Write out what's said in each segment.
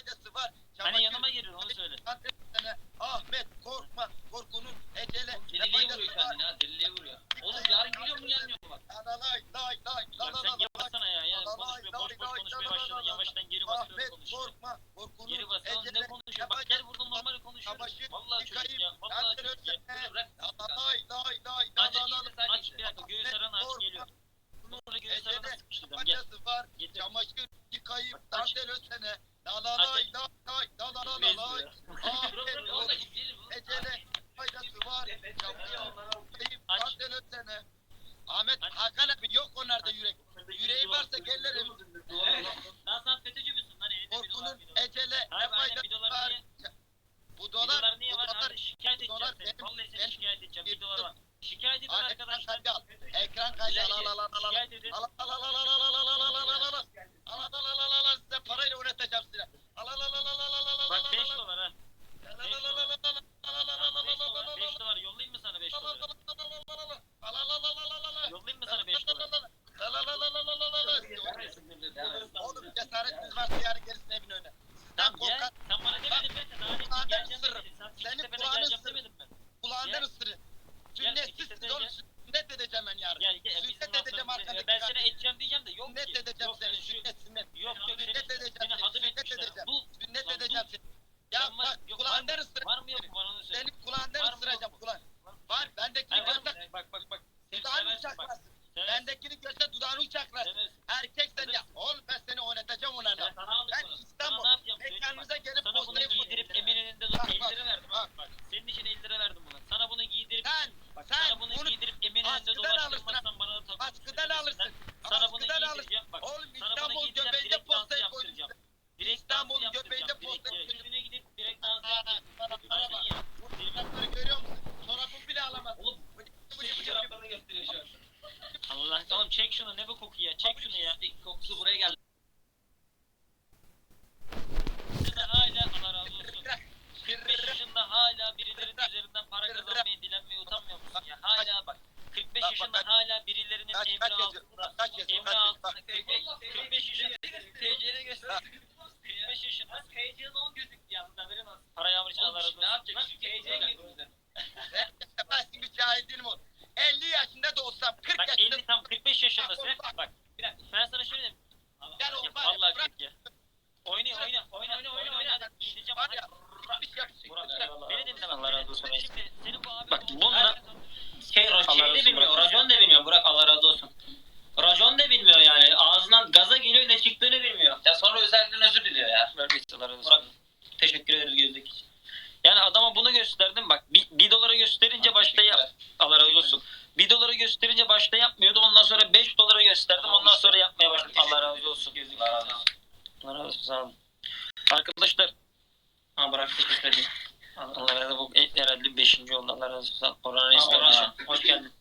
faydası var. Hani yanıma girin onu söyle. Ahmet korkma korkunun ecele Deliliğe vuruyor kendini ha deliliğe vuruyor. Oğlum yarın geliyor mu gelmiyor mu bak. La la lay lay lay la Bak sen yapmasana ya. Ya konuşmaya boş boş konuşmaya la la başladın. la la. Yavaştan geri basıyorum Ahmet konuşuyor. korkma korkunun Geri basalım ne konuşuyor? Bak gel burada normal konuşuyoruz. Çamaşır Vallahi çocuk ya. Vallahi çocuk ya. Bunu bırak. La la lay lay lay Aç sadece Aç işte. bir dakika göğüs aranı aç geliyor. Sonra göğüs Ecele sıkıştıracağım. Gel. Çamaşır yıkayıp Aç. dantel ösene. La la lay la lay la la la la lay. izleyelim bunu. ecele faydası var. Aç. dantel ösene. Ahmet. Hakan abi yok onlarda yürek. Yüreği varsa gelirim. Lan sen FETÖ'cü müsün lan? Korkunun ecele ne faydası var. Bu dolar, bu dolar şikayet edeceğim seni. Vallahi seni şikayet edeceğim. Bir dolar var. Şikayet edin arkadaşlar. al. Ekran kaydı al al al al al. Şikayet edin. Al al al al al al al al al al al al al al al al al al al al size parayla oynatacağım size. Al 45 yaşındasın. Bak, Bak bir dakika ben sana şöyle diyeyim. Gel oğlum, Ya, bak, Vallahi bırak. 40 ya. Oyna oyna oyna oyna oyna oyna. Gideceğim var ya bir şey beni dinle bak. Allah razı olsun. Şimdi senin bu abi Bak, bu- bununla- Şey, şey de bilmiyor, Burak. racon da bilmiyor Burak Allah razı olsun. Racon da bilmiyor yani. Ağzından gaza geliyor ne çıktığını bilmiyor. Ya sonra özelden özür diliyor ya. Allah razı olsun. Burak teşekkür ederiz gözlük için. Yani adama bunu gösterdim bak. Bir, bir dolara gösterince başta yap. Allah razı olsun. Bir dolara gösterince başta yapmıyordu. Ondan sonra 5 dolara gösterdim. Ondan sonra yapmaya başladı. Allah razı olsun. Allah razı olsun. Allah razı olsun. Arkadaşlar. Ha teşekkür ederim. Allah razı olsun. Bu e- herhalde 5. oldu. Allah razı olsun. Orhan Reis Orhan, hoş geldin.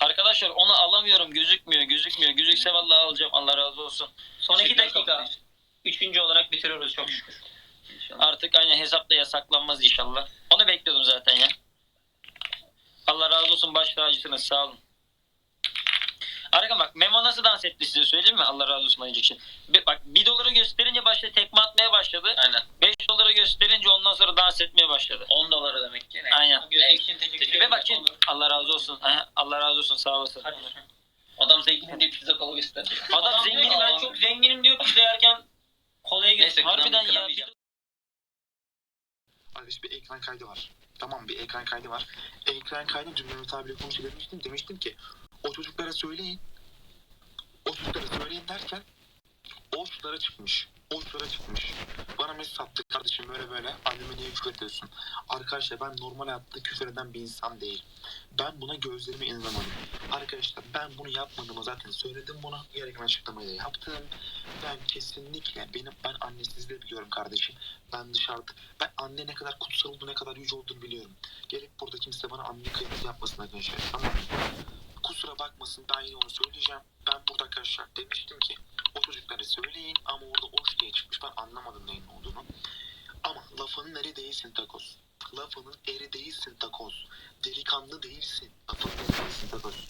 Arkadaşlar onu alamıyorum. Gözükmüyor. Gözükmüyor. Gözükse vallahi alacağım. Allah razı olsun. Son iki dakika. Üçüncü olarak bitiriyoruz çok şükür. Artık aynı hesapta yasaklanmaz inşallah. Onu bekliyordum zaten ya. Allah razı olsun baş tacısınız sağ olun. Arka bak Memo nasıl dans etti size söyleyeyim mi? Allah razı olsun ayıcık için. Bir, bak 1 doları gösterince başta tekme atmaya başladı. Aynen. 5 doları gösterince ondan sonra dans etmeye başladı. 10 dolara demek ki. Aynen. Gözlük için teşekkür ederim. Ve bak şimdi Allah razı olsun. Aha, Allah razı olsun sağ olasın. Hadi. Adam zengin deyip pizza kola gösterdi. Adam Adam zengin ben çok zenginim diyor pizza yerken kolaya Neyse, göster. Harbiden ya. Kardeş bir ekran kaydı var. Tamam bir ekran kaydı var. Ekran kaydı abiyle konuşuyor demiştim. Demiştim ki o çocuklara söyleyin. O çocuklara söyleyin derken o çocuklara çıkmış. O çocuklara çıkmış. Bana mesaj attı kardeşim böyle böyle. Anneme niye küfür ediyorsun? Arkadaşlar ben normal hayatta küfür eden bir insan değil. Ben buna gözlerime inanamadım. Arkadaşlar ben bunu yapmadığımı zaten söyledim buna. Gereken açıklamayı da yaptım. Ben kesinlikle benim ben annesiz de biliyorum kardeşim. Ben dışarıda ben anne ne kadar kutsal olduğunu ne kadar yüce olduğunu biliyorum. Gelip burada kimse bana anne kıyafeti yapmasın arkadaşlar. Tamam mı? Kusura bakmasın ben yine onu söyleyeceğim. Ben burada arkadaşlar demiştim ki o çocuklara söyleyin ama orada oş diye çıkmış. Ben anlamadım neyin olduğunu. Ama lafının eri değilsin takoz. Lafının eri değilsin takoz. Delikanlı değilsin. Lafının eri değilsin takoz.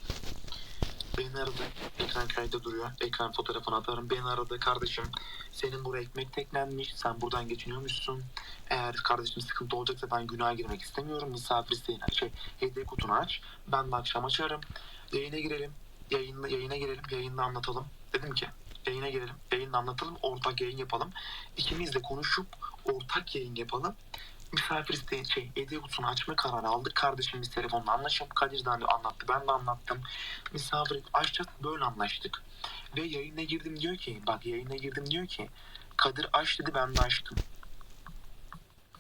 Beni aradı. Ekran kaydı duruyor. Ekran fotoğrafını atarım. Beni aradı kardeşim. Senin buraya ekmek teklenmiş. Sen buradan geçiniyormuşsun. Eğer kardeşim sıkıntı olacaksa ben günaha girmek istemiyorum. Misafir isteyin. Şey, hediye kutunu aç. Ben de akşam açarım. Yayına girelim. Yayınla, yayına girelim. Yayında anlatalım. Dedim ki yayına girelim. Yayında anlatalım. Ortak yayın yapalım. İkimiz de konuşup ortak yayın yapalım. Misafir isteyin şey hediye kutusunu açma kararı aldık. Kardeşimiz telefonla anlaşıp Kadir'den de anlattı. Ben de anlattım. Misafir açacağız böyle anlaştık. Ve yayına girdim diyor ki bak yayına girdim diyor ki Kadir aç dedi ben de açtım.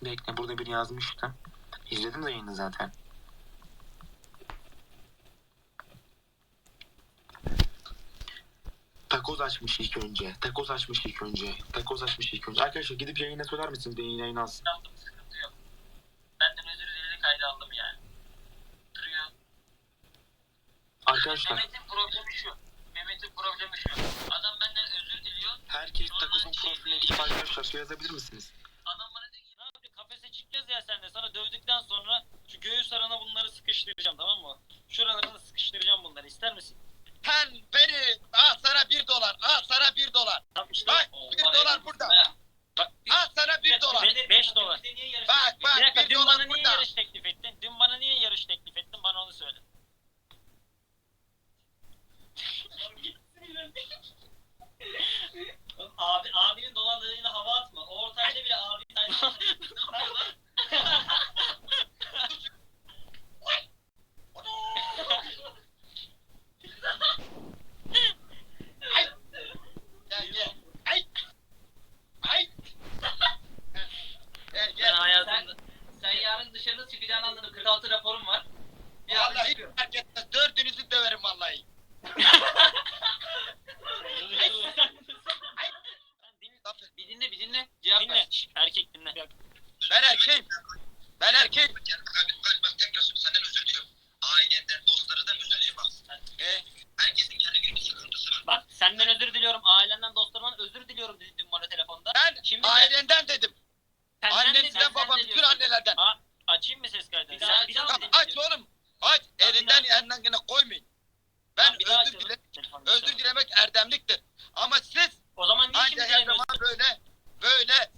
Bekle burada bir yazmıştı. İzledim de yayını zaten. Takoz açmış ilk önce. Takoz açmış ilk önce. Takoz açmış ilk önce. Arkadaşlar gidip yayına söyler misiniz? Beyin yayın alsın. Aldım sıkıntı yok. Benden özür diledi kayda aldım yani. Duruyor. Arkadaşlar Mehmet'in problemi şu. Mehmet'in problemi şu. Adam benden özür diliyor. herkes Takoz'un profiline gidip arkadaşlar şey yazabilir misiniz? Adam bana diyor ki ne yapayım kafese çıkacağız ya sen de. Sana dövdükten sonra şu göğüs arana bunları sıkıştıracağım tamam mı? Şuralarına sıkıştıracağım bunları ister misin? Sen beni al sana bir dolar. Al sana bir dolar. Tamam işte. Bak O bir parayı dolar buldum burada. ha. Bak, Al sana bir dolar. Be- beş dolar. Bizde niye yarış Bak, yapıyorsun? bak. Bir dakika bir dün dolar bana niye burada. yarış teklif ettin? Dün bana niye yarış teklif ettin? Bana onu söyle. Abi, abinin dolandırıcıyla hava atma. O ortamda bile abi Gel gel. Ay. Ay. Gel Ben gel. hayatımda... Sen yarın dışarı çıkacağını anladım. 46 raporum var. Bir hafta Vallahi çıkıyorum. fark etmez. Dördünüzü döverim vallahi. Dinle, Bir dinle bir dinle. Cevap dinle. ver. Şş, Erkek dinle. Ben erkeğim. Ben erkeğim. Ben tekrar senden özür diliyorum. Ailenden, dostlarından özür diliyorum. E, Herkesin kendi bir sıkıntısı var. Bak senden özür diliyorum. Ailenden dostlarımdan özür diliyorum dedin dün bana telefonda. ben Şimdi ailenden dedim. Senden babam bütün annelerden. Aa, açayım mı ses kaydını? Bir daha Sen bir daha dinliyorsun? aç oğlum. Aç. Tamam, Elinden daha. yanından yine koymayın. Ben daha özür dile özür dilemek erdemliktir. Ama siz O zaman niye şimdi anca her dilemiyorsun? zaman böyle böyle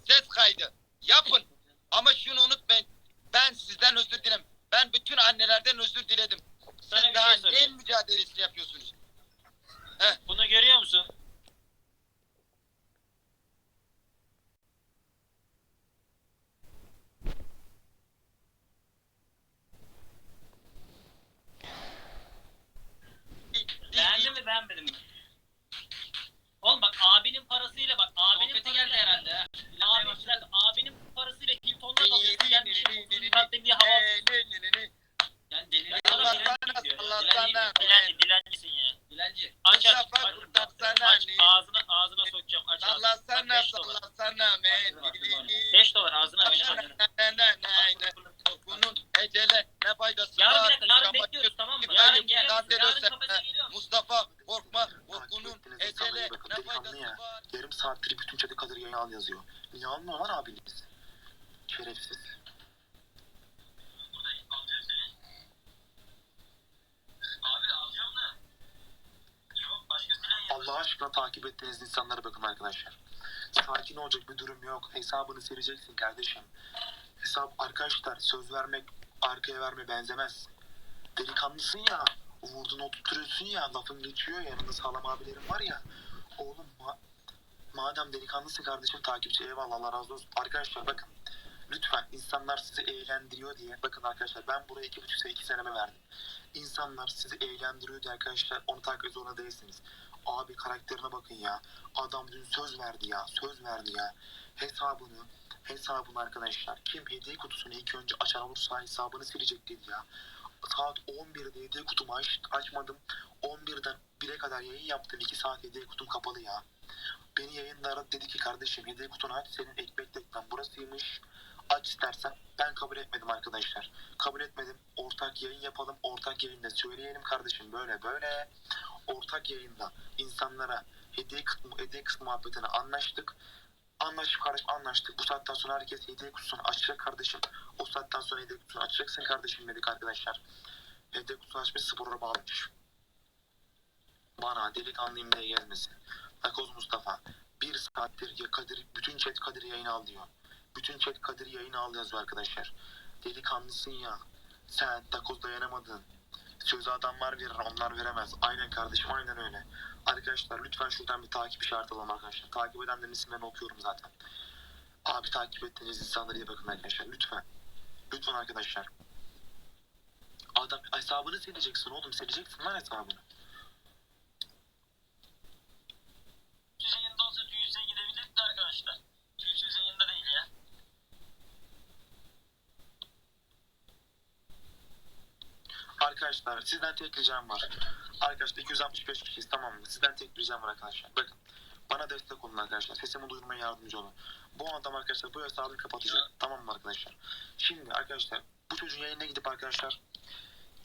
ses kaydı yapın. Ama şunu unutmayın. Ben sizden özür dilem. Ben bütün annelerden özür diledim. Siz Sana daha şey neyin mücadelesini yapıyorsunuz? Bunu görüyor musun? Beğendin mi beğenmedin mi? Ecele ne faydası Yarın bir var? dakika yarın bekliyoruz tamam mı? Yarın Yarın gel, Yarın ölsem, kafese he. geliyor? Mustafa korkma. Takip Korkunun ettiniz, ecele bakın, ne delikanlı faydası ya. var? Yarım saattir bütün çatı Kadir yayın al yazıyor. Niye almıyorlar abiniz? Şerefsiz. Abi alacağım da. Yok başkasına Allah aşkına takip ettiğiniz insanlara bakın arkadaşlar. Sakin olacak bir durum yok. Hesabını sileceksin kardeşim. Hesap arkadaşlar söz vermek arkaya verme benzemez. Delikanlısın ya. Vurdun oturtuyorsun ya. Lafın geçiyor ya. Yanında sağlam abilerin var ya. Oğlum ma- madem delikanlısın kardeşim takipçi eyvallah Allah razı olsun. Arkadaşlar bakın. Lütfen insanlar sizi eğlendiriyor diye. Bakın arkadaşlar ben buraya iki buçuk sene iki seneme verdim. İnsanlar sizi eğlendiriyor diye arkadaşlar onu takip etmek zorunda değilsiniz. Abi karakterine bakın ya. Adam dün söz verdi ya. Söz verdi ya. Hesabını hesabını arkadaşlar. Kim hediye kutusunu ilk önce açan olursa hesabını silecek dedi ya. Saat 11'de hediye kutumu aç, açmadım. 11'den 1'e kadar yayın yaptım. 2 saat hediye kutum kapalı ya. Beni yayında aradı dedi ki kardeşim hediye kutunu aç senin ekmek teknen burasıymış. Aç istersen. Ben kabul etmedim arkadaşlar. Kabul etmedim. Ortak yayın yapalım. Ortak yayında söyleyelim kardeşim böyle böyle. Ortak yayında insanlara hediye kısmı, hediye kısmı muhabbetine anlaştık. Anlaştık kardeşim anlaştık. Bu saatten sonra herkes hediye kutusunu açacak kardeşim. O saatten sonra hediye kutusunu açacaksın kardeşim dedik arkadaşlar. Hediye kutusunu açmış sporuna bağlamış. bana delikanlıyım diye gelmesin. Takoz Mustafa bir saattir ya Kadir bütün chat Kadir yayını al diyor. Bütün chat Kadir yayını al yazıyor arkadaşlar. Delikanlısın ya. Sen takoz dayanamadın. Sözü adamlar verir onlar veremez. Aynen kardeşim aynen öyle. Arkadaşlar lütfen şuradan bir takip işareti alalım arkadaşlar. Takip edenlerin isimlerini okuyorum zaten. Abi takip ettiğiniz insanlara iyi bakın arkadaşlar lütfen. Lütfen arkadaşlar. Adam hesabını sileceksin oğlum sileceksin lan hesabını. Tüysüz yayında olsa tüysüze gidebilirdi arkadaşlar. Tüysüz yayında değil ya. Arkadaşlar sizden tek ricam var. Arkadaşlar 265 kişiyiz tamam mı? Sizden tek ricam var arkadaşlar. Bakın bana destek olun arkadaşlar. Sesimi duyurmaya yardımcı olun. Bu adam arkadaşlar bu hesabı kapatacak. Tamam mı arkadaşlar? Şimdi arkadaşlar bu çocuğun yayına gidip arkadaşlar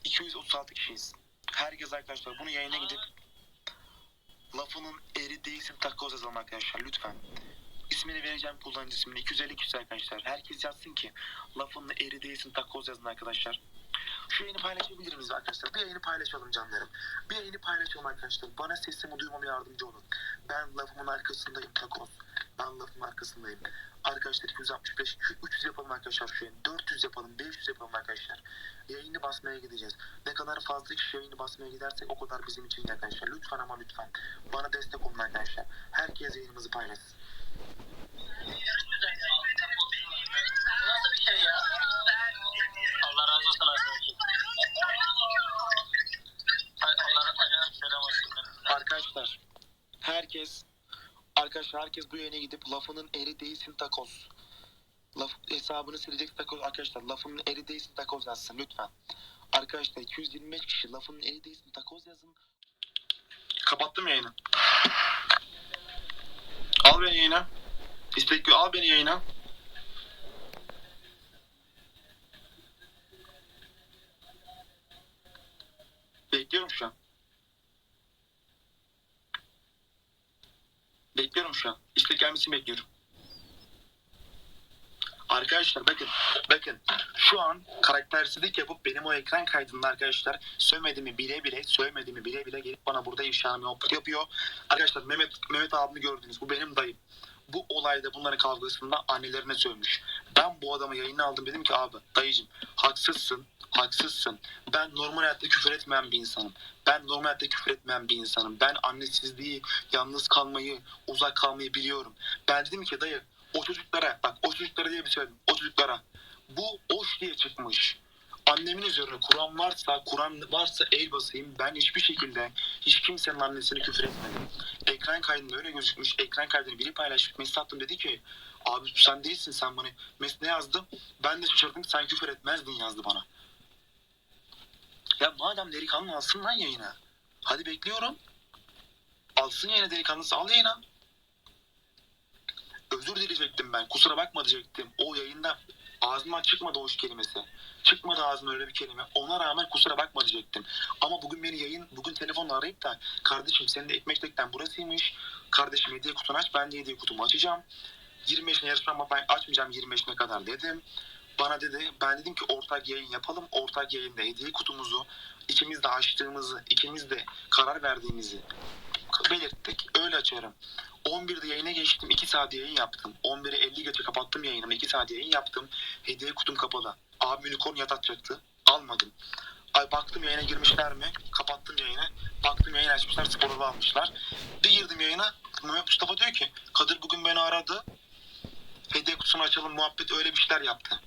236 kişiyiz. Herkes arkadaşlar bunu yayına gidip lafının eri değilsin takoz yazalım arkadaşlar lütfen. İsmini vereceğim kullanıcı ismini 250 kişi arkadaşlar. Herkes yazsın ki lafının eri değilsin takoz yazın arkadaşlar. Şu yayını paylaşabilir miyiz arkadaşlar? Bir yayını paylaşalım canlarım. Bir yayını paylaşalım arkadaşlar. Bana sesimi duymama yardımcı olun. Ben lafımın arkasındayım takoz. Ben lafımın arkasındayım. Arkadaşlar 265, 300 yapalım arkadaşlar şu yayını. 400 yapalım, 500 yapalım arkadaşlar. Yayını basmaya gideceğiz. Ne kadar fazla kişi yayını basmaya gidersek o kadar bizim için arkadaşlar. Lütfen ama lütfen. Bana destek olun arkadaşlar. Herkes yayınımızı paylaşsın. Nasıl bir şey ya? Arkadaşlar herkes arkadaşlar herkes bu yayına gidip lafının eri değilsin takoz. Laf, hesabını silecek takoz arkadaşlar lafının eri değilsin takoz yazsın lütfen. Arkadaşlar 225 kişi lafının eri değilsin takoz yazın. Kapattım yayını. Al beni yayına. İstek al beni yayına. Bekliyorum şu an. Bekliyorum şu an. İstek gelmesini bekliyorum. Arkadaşlar bakın. Bakın. Şu an karaktersizlik yapıp benim o ekran kaydında arkadaşlar sövmediğimi bile bile sövmediğimi bile bile gelip bana burada ifşanımı yapıyor. Arkadaşlar Mehmet Mehmet abimi gördünüz. Bu benim dayım. Bu olayda bunların kavgasında annelerine sövmüş. Ben bu adamı yayına aldım dedim ki abi dayıcım haksızsın haksızsın. Ben normal hayatta küfür etmeyen bir insanım. Ben normal hayatta küfür etmeyen bir insanım. Ben annesizliği, yalnız kalmayı, uzak kalmayı biliyorum. Ben dedim ki dayı o çocuklara bak o çocuklara diye bir söyledim. O çocuklara bu oş diye çıkmış. Annemin üzerine Kur'an varsa, Kur'an varsa el basayım. Ben hiçbir şekilde hiç kimsenin annesini küfür etmedim. Ekran kaydında öyle gözükmüş. Ekran kaydını biri paylaşmış. Mesut attım dedi ki abi sen değilsin sen bana. Mesut ne yazdı? Ben de şaşırdım sen küfür etmezdin yazdı bana. Ya madem delikanlı alsın lan yayına. Hadi bekliyorum. Alsın yayına delikanlısı al yayına. Özür dileyecektim ben. Kusura bakma diyecektim. O yayında ağzımdan çıkmadı o kelimesi. Çıkmadı ağzımdan öyle bir kelime. Ona rağmen kusura bakma diyecektim. Ama bugün beni yayın, bugün telefonla arayıp da kardeşim senin de ekmek burasıymış. Kardeşim hediye kutunu aç. Ben de hediye kutumu açacağım. 25'ine yarışma ama ben açmayacağım 25'ine kadar dedim. Bana dedi ben dedim ki ortak yayın yapalım. Ortak yayında hediye kutumuzu ikimiz de açtığımızı, ikimiz de karar verdiğimizi belirttik. Öyle açarım. 11'de yayına geçtim. 2 saat yayın yaptım. 11'e 50 geçe kapattım yayınımı. 2 saat yayın yaptım. Hediye kutum kapalı. Abi unicorn yat atacaktı. Almadım. Ay baktım yayına girmişler mi? Kapattım yayını. Baktım yayın açmışlar. Sporu almışlar. Bir girdim yayına. Mehmet Mustafa diyor ki Kadir bugün beni aradı. Hediye kutusunu açalım muhabbet öyle bir şeyler yaptı.